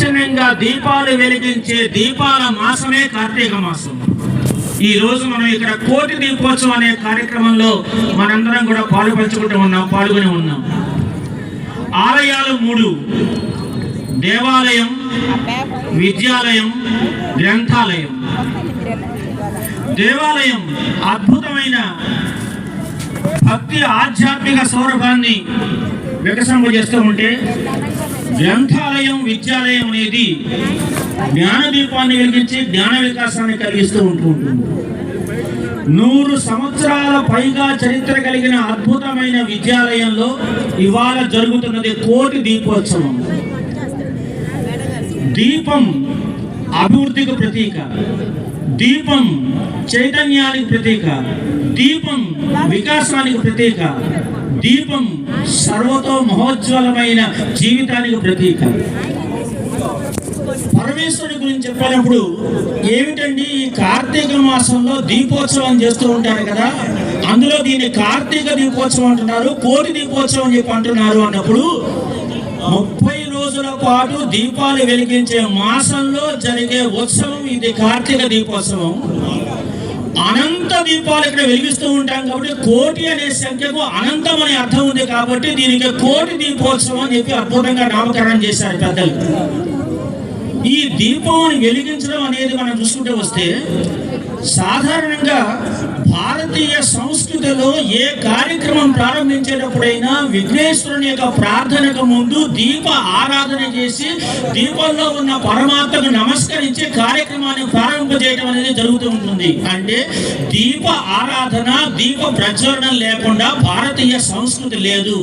లాంఛనంగా దీపాలు వెలిగించే దీపాల మాసమే కార్తీక మాసం. ఈ రోజు మనం ఇక్కడ కోటి దీపోత్సవం అనే కార్యక్రమంలో మనందరం కూడా పాల్పంచుకుంటూ ఉన్నాం పాల్గొని ఉన్నాం. ఆలయాలు మూడు. దేవాలయం విద్యాలయం గ్రంథాలయం. దేవాలయం అద్భుతమైన భక్తి ఆధ్యాత్మిక సౌరభాన్ని వికసింపజేస్తూ ఉంటే గ్రంథాలయం విద్యాలయం అనేది జ్ఞానదీపాన్ని వెలిగించి జ్ఞాన వికాసాన్ని కలిగిస్తూ ఉంటూ ఉంటుంది. నూరు సంవత్సరాల పైగా చరిత్ర కలిగిన అద్భుతమైన విద్యాలయంలో ఇవాళ జరుగుతున్నది కోటి దీపోత్సవం. దీపం అభివృద్ధికి ప్రతీక. దీపం చైతన్యానికి ప్రతీక. దీపం వికాసానికి ప్రతీక. దీపం సర్వతో మహోజ్వలమైన జీవితానికి ప్రతీక. పరమేశ్వరుడి గురించి చెప్పినప్పుడు ఏమిటండి ఈ కార్తీక మాసంలో దీపోత్సవం చేస్తూ ఉంటారు కదా? అందులో దీన్ని కార్తీక దీపోత్సవం అంటున్నారు కోటి దీపోత్సవం చెప్పి అంటున్నారు అన్నప్పుడు పాటు దీపాలు వెలిగించే మాసంలో జరిగే ఉత్సవం ఇది కార్తీక దీపోత్సవం. అనంత దీపాలు ఇక్కడ వెలిగిస్తూ ఉంటాం కాబట్టి కోటి అనే సంఖ్యకు అనంతం అనే అర్థం ఉంది కాబట్టి దీనికి కోటి దీపోత్సవం అని చెప్పి అద్భుతంగా నామకరణం చేశారు పెద్దలు. ఈ దీపాన్ని వెలిగించడం అనేది మనం చూసుకుంటే వస్తే సాధారణంగా భారతీయ సంస్కృతిలో ఏ కార్యక్రమం ప్రారంభించేటప్పుడైనా విఘ్నేశ్వరుని యొక్క ప్రార్థనకు ముందు దీప ఆరాధన చేసి దీపంలో ఉన్న పరమాత్మకు నమస్కరించి కార్యక్రమాన్ని ప్రారంభింపజేయడం అనేది జరుగుతూ ఉంటుంది. అంటే దీప ఆరాధన దీప ప్రజ్వలనం లేకుండా భారతీయ సంస్కృతి లేదు.